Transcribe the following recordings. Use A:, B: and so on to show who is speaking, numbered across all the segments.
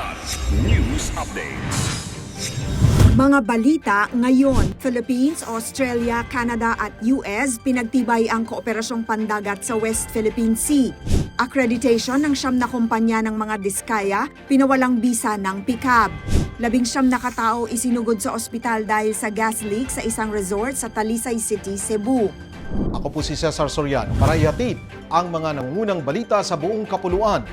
A: Kilat News Updates.
B: Mga balita ngayon, Philippines, Australia, Canada at US pinagtibay ang kooperasyong pandagat sa West Philippine Sea. Accreditation ng siyam na kumpanya ng mga diskaya, pinawalang bisa ng PICAB. Labing siyam na katao isinugod sa ospital dahil sa gas leak sa isang resort sa Talisay City, Cebu.
C: Ako po si Cesar Soriano para ihatid ang mga nangungunang balita sa buong kapuluan.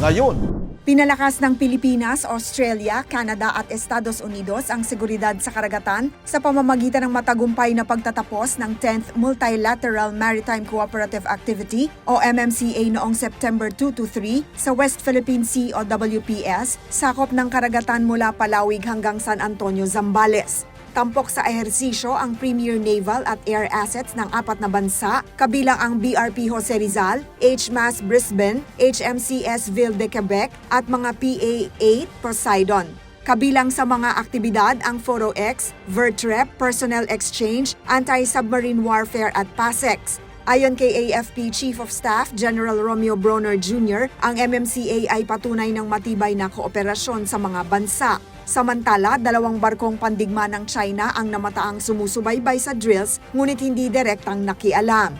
C: Ngayon,
B: Pinalakas ng Pilipinas, Australia, Canada at Estados Unidos ang seguridad sa karagatan sa pamamagitan ng matagumpay na pagtatapos ng 10th Multilateral Maritime Cooperative Activity o MMCA noong September 2 to 3 sa West Philippine Sea o WPS, sakop ng karagatan mula Palawig hanggang San Antonio, Zambales. Tampok sa ehersisyo ang premier naval at air assets ng apat na bansa, kabilang ang BRP Jose Rizal, HMAS Brisbane, HMCS Ville de Quebec at mga PA-8 Poseidon. Kabilang sa mga aktibidad ang Photo X, VERTREP, Personnel Exchange, Anti-Submarine Warfare at PASEX. Ayon kay AFP Chief of Staff General Romeo Broner Jr., ang MMCA ay patunay ng matibay na kooperasyon sa mga bansa. Samantala, dalawang barkong pandigma ng China ang namataang sumusubaybay sa drills ngunit hindi direktang nakialam.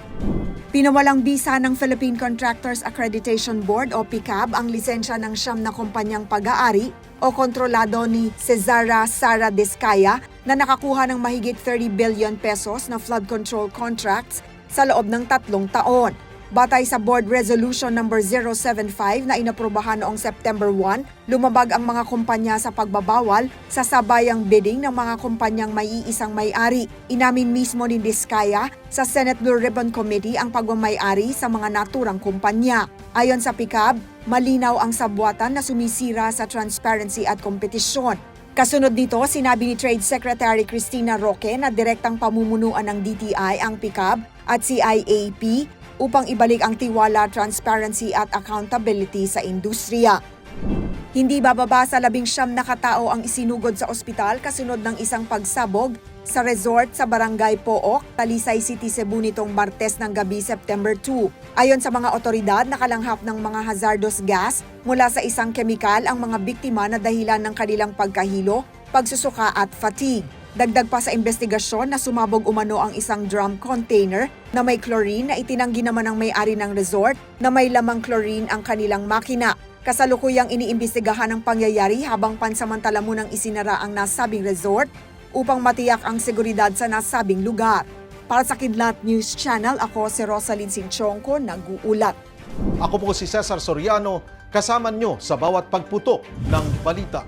B: Pinawalang bisa ng Philippine Contractors Accreditation Board o PICAB ang lisensya ng siyam na kumpanyang pag-aari o kontrolado ni Cesara Sara Descaya na nakakuha ng mahigit 30 billion pesos na flood control contracts sa loob ng tatlong taon. Batay sa Board Resolution No. 075 na inaprobahan noong September 1, lumabag ang mga kumpanya sa pagbabawal sa sabayang bidding ng mga kumpanyang may iisang may-ari. Inamin mismo ni Diskaya sa Senate Blue Ribbon Committee ang pagmamay-ari sa mga naturang kumpanya. Ayon sa PICAB, malinaw ang sabwatan na sumisira sa transparency at kompetisyon. Kasunod nito, sinabi ni Trade Secretary Christina Roque na direktang pamumunuan ng DTI ang PICAB at CIAP upang ibalik ang tiwala, transparency at accountability sa industriya. Hindi bababa sa labing siyam na katao ang isinugod sa ospital kasunod ng isang pagsabog sa resort sa Barangay Pook, Talisay City, Cebu nitong Martes ng gabi September 2. Ayon sa mga otoridad, nakalanghap ng mga hazardous gas mula sa isang kemikal ang mga biktima na dahilan ng kanilang pagkahilo, pagsusuka at fatigue. Dagdag pa sa investigasyon na sumabog umano ang isang drum container na may chlorine na itinanggi naman ng may-ari ng resort na may lamang chlorine ang kanilang makina. Kasalukuyang iniimbestigahan ang pangyayari habang pansamantala munang isinara ang nasabing resort upang matiyak ang seguridad sa nasabing lugar. Para sa Kidlat News Channel, ako si Rosalyn Sinchonko, nag-uulat.
C: ako po si Cesar Soriano, kasama nyo sa bawat pagputok ng balita.